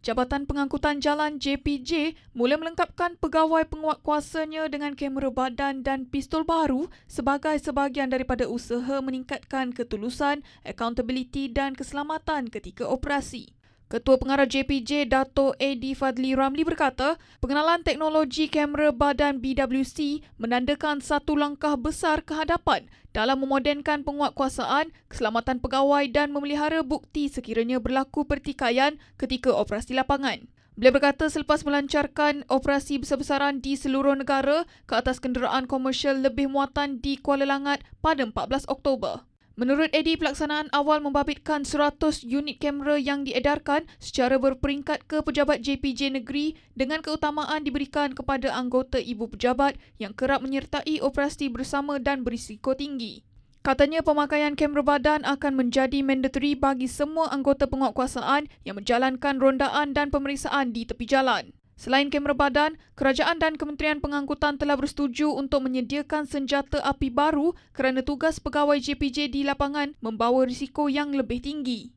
Jabatan Pengangkutan Jalan JPJ mula melengkapkan pegawai penguatkuasanya dengan kamera badan dan pistol baru sebagai sebahagian daripada usaha meningkatkan ketulusan, accountability dan keselamatan ketika operasi. Ketua Pengarah JPJ Dato' AD Fadli Ramli berkata, pengenalan teknologi kamera badan BWC menandakan satu langkah besar ke hadapan dalam memodenkan penguatkuasaan, keselamatan pegawai dan memelihara bukti sekiranya berlaku pertikaian ketika operasi lapangan. Beliau berkata selepas melancarkan operasi besar-besaran di seluruh negara ke atas kenderaan komersial lebih muatan di Kuala Langat pada 14 Oktober. Menurut Eddie, pelaksanaan awal membabitkan 100 unit kamera yang diedarkan secara berperingkat ke pejabat JPJ negeri dengan keutamaan diberikan kepada anggota ibu pejabat yang kerap menyertai operasi bersama dan berisiko tinggi. Katanya pemakaian kamera badan akan menjadi mandatory bagi semua anggota penguatkuasaan yang menjalankan rondaan dan pemeriksaan di tepi jalan. Selain kamera badan, kerajaan dan Kementerian Pengangkutan telah bersetuju untuk menyediakan senjata api baru kerana tugas pegawai JPJ di lapangan membawa risiko yang lebih tinggi.